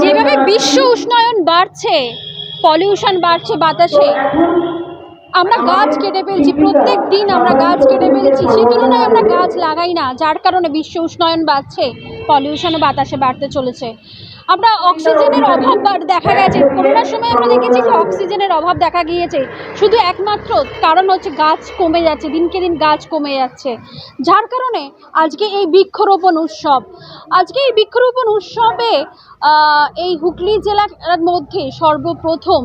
যেভাবে বিশ্ব উষ্ণায়ন বাড়ছে পলিউশন বাড়ছে বাতাসে আমরা গাছ কেটে ফেলছি প্রত্যেক দিন আমরা গাছ কেটে ফেলছি সেই তুলনায় আমরা গাছ লাগাই না যার কারণে বিশ্ব উষ্ণায়ন বাড়ছে পলিউশনও বাতাসে বাড়তে চলেছে। আমরা অক্সিজেনের অভাব দেখা গেছে, করোনার সময় আমরা দেখেছি যে অক্সিজেনের অভাব দেখা গিয়েছে। শুধু একমাত্র কারণ হচ্ছে গাছ কমে যাচ্ছে, দিনকে দিন গাছ কমে যাচ্ছে। যার কারণে আজকে এই বৃক্ষরোপণ উৎসব, আজকে এই বৃক্ষরোপণ উৎসবে এই হুগলি জেলার মধ্যে সর্বপ্রথম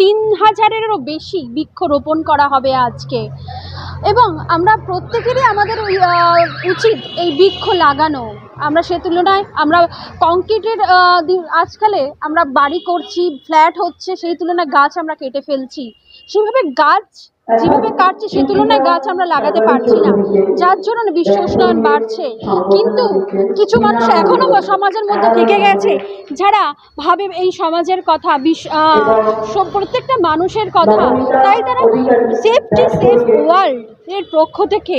তিন হাজারেরও বেশি বৃক্ষরোপণ করা হবে আজকে। এবং আমরা প্রত্যেকেরই আমাদের উচিত এই বৃক্ষ লাগানো। আমরা সে তুলনায়, আমরা কংক্রিটের আজকালে আমরা বাড়ি করছি, ফ্ল্যাট হচ্ছে, সেই তুলনায় গাছ আমরা কেটে ফেলছি। সেভাবে গাছ, যেভাবে কাটছে সেই তুলনায় গাছ আমরা লাগাতে পারছি না। যার জন্য বিশ্ব উষ্ণায়ন বাড়ছে। কিন্তু কিছু মানুষ এখনও সমাজের মধ্যে থেকে গেছে, যারা ভাবে এই সমাজের কথা প্রত্যেকটা মানুষের কথা। তাই তারা সেফটি সেফ ওয়ার্ল্ড এর পক্ষ থেকে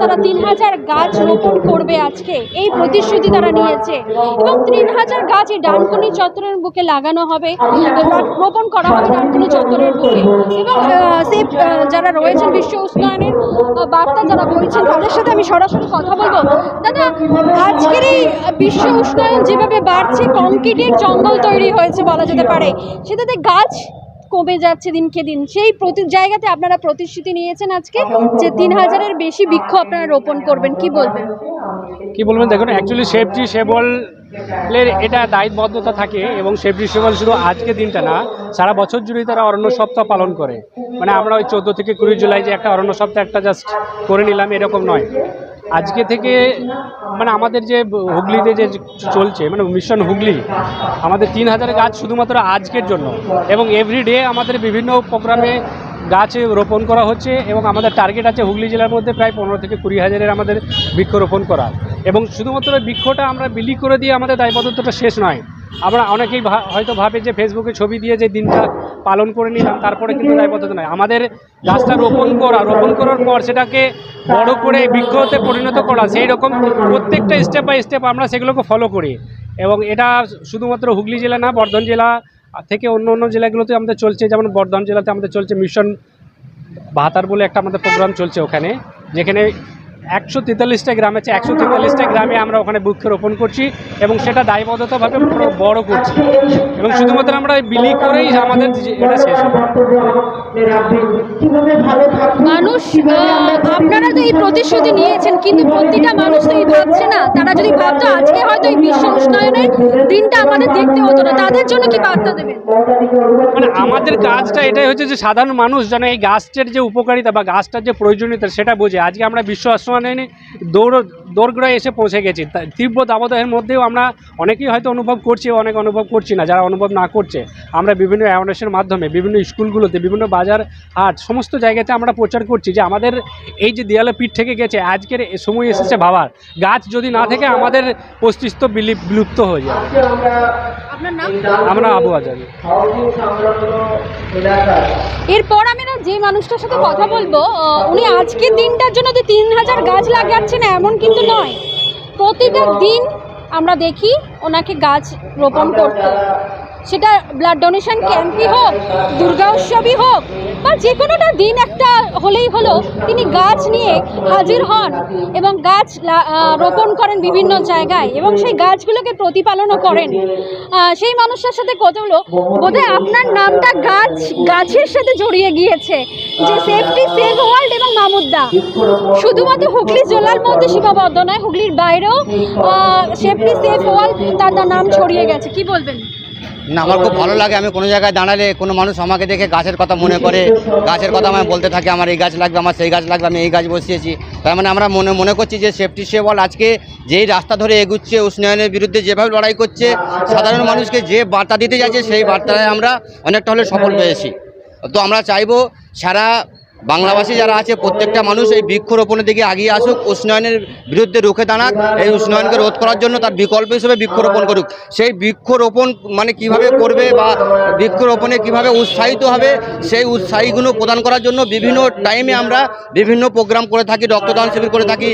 তারা তিন হাজার গাছ রোপণ করবে আজকে। এই প্রতিশ্রুতি তারা নিয়েছে। এবং তিন হাজার গাছ এই ডানকুনি চত্বরের বুকে লাগানো হবে। রোপণ করা হবে ডানকুনি চত্বরের বুকে। এবং সেফ যারা রয়েছেন বিশ্ব উষ্ণায়নের বার্তা যারা বলছেন, তাদের সাথে আমি সরাসরি কথা বলব। দাদা, আজকের এই বিশ্ব উষ্ণায়ন যেভাবে বাড়ছে, কংক্রিটের জঙ্গল তৈরি হয়েছে বলা যেতে পারে। সেটাতে গাছ কমে যাচ্ছে দিনকে দিন। সেই প্রতি জায়গাতে আপনারা প্রতিশ্রুতি নিয়েছেন আজকে যে তিন হাজারের বেশি বৃক্ষ আপনারা রোপণ করবেন, কি বলবেন? কি বলবেন দেখুন অ্যাকচুয়ালি সেফটি সেবলের এটা দায়বদ্ধতা থাকে এবং সেফটি সেবল শুধু আজকে দিনটা না, সারা বছর জুড়েই তারা অরণ্য সপ্তাহ পালন করে। মানে আমরা ওই চোদ্দ থেকে কুড়ি জুলাই যে একটা অরণ্য সপ্তাহ একটা জাস্ট করে নিলাম, এরকম নয়। আজকে থেকে মানে আমাদের যে হুগলিতে যে চলছে মানে মিশন হুগলি, আমাদের তিন হাজার গাছ শুধুমাত্র আজকের জন্য এবং এভরিডে আমাদের বিভিন্ন প্রোগ্রামে গাছ রোপণ করা হচ্ছে এবং আমাদের টার্গেট আছে হুগলি জেলার মধ্যে প্রায় পনেরো থেকে কুড়ি হাজারের আমাদের বৃক্ষ রোপণ করা। এবং শুধুমাত্র বৃক্ষটা আমরা বিলি করে দিয়ে আমাদের দায়বদ্ধতাটা শেষ নয়। আমরা অনেকেই হয়তো ভাবে যে ফেসবুকে ছবি দিয়ে যে দিনটা পালন করে নিলাম, তারপরে কিন্তু দায়বদ্ধতা নয় আমাদের গাছটা রোপণ করা, রোপণ করার পর সেটাকে বড় করে বৃক্ষতে পরিণত করা, সেই রকম প্রত্যেকটা স্টেপ বাই স্টেপ আমরা সেগুলোকে ফলো করি। এবং এটা শুধুমাত্র হুগলি জেলা না, বর্ধমান জেলা থেকে অন্য অন্য জেলাগুলোতে আমাদের চলছে। যেমন বর্ধমান জেলাতে আমাদের চলছে মিশন ভাতার বলে একটা আমাদের প্রোগ্রাম চলছে ওখানে, যেখানে একশো তেতাল্লিশটা গ্রাম আছে, একশো তেতাল্লিশটা গ্রামে আমরা ওখানে বৃক্ষরোপণ করছি এবং সেটা দায়বদ্ধতাভাবে পুরো বড় করছি। এবং শুধুমাত্র আমরা বিলি করেই আমাদের এটা শেষ হবে। মানুষ এই প্রতিশ্রুতি নিয়েছেন, কিন্তু প্রতিটা মানুষ তো এই ভাবছে না। তারা যদি ভাবতো আজকে হয়তো এই বিশ্ব উষ্ণায়নের দিনটা আমাদের দেখতে হতো না, তাদের জন্য কি বার্তা দেবেন? মানে আমাদের কাজটা এটাই হচ্ছে যে সাধারণ মানুষ যেন এই গাছটার যে উপকারিতা বা গাছটার যে প্রয়োজনীয়তা সেটা বোঝে। আজকে আমরা বিশ্ব আশ্রমানে দৌড় দৌড়গড়ায় এসে পৌঁছে গেছি। তীব্র দাবদাহের মধ্যেও আমরা অনেকেই হয়তো অনুভব করছি, অনেক অনুভব করছি না, যারা অনুভব না করছে। আমরা বিভিন্ন অ্যাওয়ারনেসের মাধ্যমে, বিভিন্ন স্কুলগুলোতে, বিভিন্ন বাজার হাট, সমস্ত জায়গাতে আমরা প্রচার করছি যে আমাদের এই যে দেয়ালে পিঠ থেকে গেছে, আজকের সময় এসেছে ভাবার। গাছ যদি না থেকে আমাদের অস্তিত্ব বিলি- বিলুপ্ত হয়ে যাবে। আপনার নাম? আমরা আবু আজারি এরপর আমি না যে মানুষটার সাথে কথা বলব উনি আজকের দিনটার জন্য যে তিন হাজার গাছ লাগাচ্ছেন এমন কিন্তু নয়। প্রতিটা দিন আমরা দেখি ওনাকে গাছ রোপণ করতে। সেটা ব্লাড ডোনেশন ক্যাম্পই হোক, দুর্গা উৎসবই হোক, বা যে কোনোটা দিন একটা হলেই হলো, তিনি গাছ নিয়ে হাজির হন এবং গাছ রোপণ করেন বিভিন্ন জায়গায় এবং সেই গাছগুলোকে প্রতিপালনও করেন। সেই মানুষটার সাথে কথা হলো, বোধহয় আপনার নামটা গাছ, গাছের সাথে জড়িয়ে গিয়েছে, যে সেফটি সেভ ওয়ার্ল্ড এবং মামুদ্দা শুধুমাত্র হুগলি জেলার মধ্যে সীমাবদ্ধ নয় হুগলির বাইরেও সেফটি সেভ ওয়ার্ল্ড তার নাম ছড়িয়ে গেছে। কি বলবেন? না, আমার খুব ভালো লাগে, আমি কোনো জায়গায় দাঁড়ালে কোনো মানুষ আমাকে দেখে গাছের কথা মনে করে, গাছের কথা আমায় বলতে থাকে, আমার এই গাছ লাগবে, আমার সেই গাছ লাগবে, আমি এই গাছ বসিয়েছি। তার মানে আমরা মনে মনে করছি যে সেফটি সেবল আজকে যেই রাস্তা ধরে এগুচ্ছে, উষ্ণায়নের বিরুদ্ধে যেভাবে লড়াই করছে, সাধারণ মানুষকে যে বার্তা দিতে যাচ্ছে, সেই বার্তায় আমরা অনেকটা হলে সফল পেয়েছি তো আমরা চাইব সারা বাংলাভাষী যারা আছে, প্রত্যেকটা মানুষ এই বৃক্ষরোপণের দিকে এগিয়ে আসুক, উষ্ণায়নের বিরুদ্ধে রুখে দাঁড়াক, এই উষ্ণায়নকে রোধ করার জন্য তার বিকল্প হিসেবে বৃক্ষরোপণ করুক। সেই বৃক্ষরোপণ মানে কীভাবে করবে বা বৃক্ষরোপণে কীভাবে উৎসাহিত হবে, সেই উৎসাহীগুলো প্রদান করার জন্য বিভিন্ন টাইমে আমরা বিভিন্ন প্রোগ্রাম করে থাকি, রক্তদান শিবির করে থাকি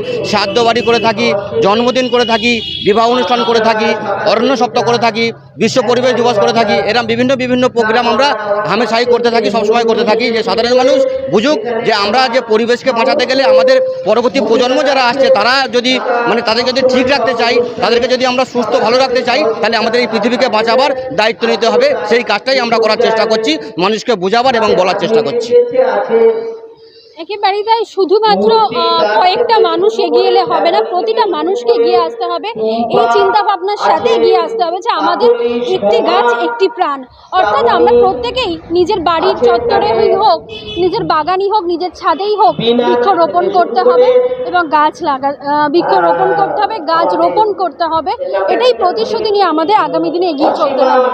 বাড়ি করে থাকি, জন্মদিন করে থাকি, বিবাহ অনুষ্ঠান করে থাকি, অরণ্য সপ্তাহ করে থাকি, বিশ্ব পরিবেশ দিবস করে থাকি এরকম বিভিন্ন বিভিন্ন প্রোগ্রাম আমরা হামেশাই করতে থাকি, সবসময় করতে থাকি যে সাধারণ মানুষ বুঝুক যে আমরা যে পরিবেশকে বাঁচাতে গেলে আমাদের পরবর্তী প্রজন্ম যারা আসছে, তারা যদি মানে তাদের যদি ঠিক রাখতে চাই, তাদেরকে যদি আমরা সুস্থ, ভালো রাখতে চাই, তাহলে আমাদের এই পৃথিবীকে বাঁচাবার দায়িত্ব নিতে হবে। সেই কাজটাই আমরা করার চেষ্টা করছি, মানুষকে বোঝাবার এবং বলার চেষ্টা করছি। একেবারেই তাই শুধুমাত্র কয়েকটা মানুষ এগিয়ে এলে হবে না প্রতিটা মানুষকে এগিয়ে আসতে হবে। এই চিন্তা ভাবনার সাথে এগিয়ে আসতে হবে যে আমাদের একটি গাছ একটি প্রাণ। অর্থাৎ আমরা প্রত্যেকেই নিজের বাড়ির চত্বরেই হোক নিজের বাগানই হোক নিজের ছাদেই হোক বৃক্ষরোপণ করতে হবে এবং গাছ লাগা বৃক্ষরোপণ করতে হবে গাছ রোপণ করতে হবে। এটাই প্রতিশ্রুতি নিয়ে আমাদের আগামী দিনে এগিয়ে চলতে হবে।